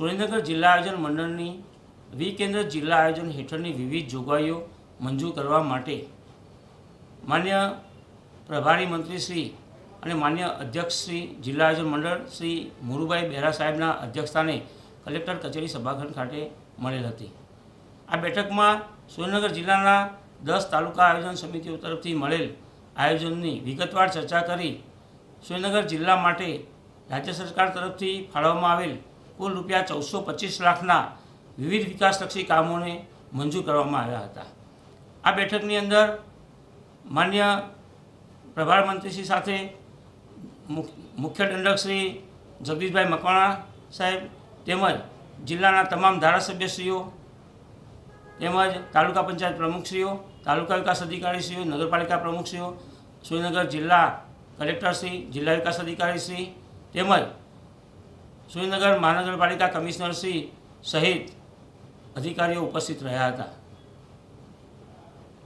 સુરેન્દ્રનગર જિલ્લા આયોજન મંડળની વિકેન્દ્ર જિલ્લા આયોજન હેઠળની વિવિધ જોગવાઈઓ મંજૂર કરવા માટે માન્ય પ્રભારી મંત્રી શ્રી અને માન્ય અધ્યક્ષ શ્રી જિલ્લા આયોજન મંડળ શ્રી મુરુભાઈ બેરા સાહેબના અધ્યક્ષસ્થાને કલેક્ટર કચેરી સભાખંડ ખાતે મળેલ હતી. આ બેઠકમાં સુરેન્દ્રનગર જિલ્લાના દસ તાલુકા આયોજન સમિતિઓ તરફથી મળેલ આયોજનની વિગતવાર ચર્ચા કરી સુરેન્દ્રનગર જિલ્લા માટે રાજ્ય સરકાર તરફથી ફાળવવામાં આવેલ કુલ રૂપિયા ચૌદસો પચીસ લાખના વિવિધ વિકાસલક્ષી કામોને મંજૂર કરવામાં આવ્યા હતા. આ બેઠકની અંદર માન્ય પ્રધાનમંત્રીશ્રી સાથે મુખ- મુખ્ય દંડક શ્રી જગદીશભાઈ મકવાણા સાહેબ તેમજ જિલ્લાના તમામ ધારાસભ્યશ્રીઓ તેમજ તાલુકા પંચાયત પ્રમુખશ્રીઓ, તાલુકા વિકાસ અધિકારીશ્રીઓ, નગરપાલિકા પ્રમુખશ્રીઓ, સુરેન્દ્રનગર જિલ્લા કલેક્ટરશ્રી, જિલ્લા વિકાસ અધિકારીશ્રી તેમજ સુરેન્દ્રનગર મહાનગરપાલિકા કમિશનરશ્રી સહિત અધિકારીઓ ઉપસ્થિત રહ્યા હતા.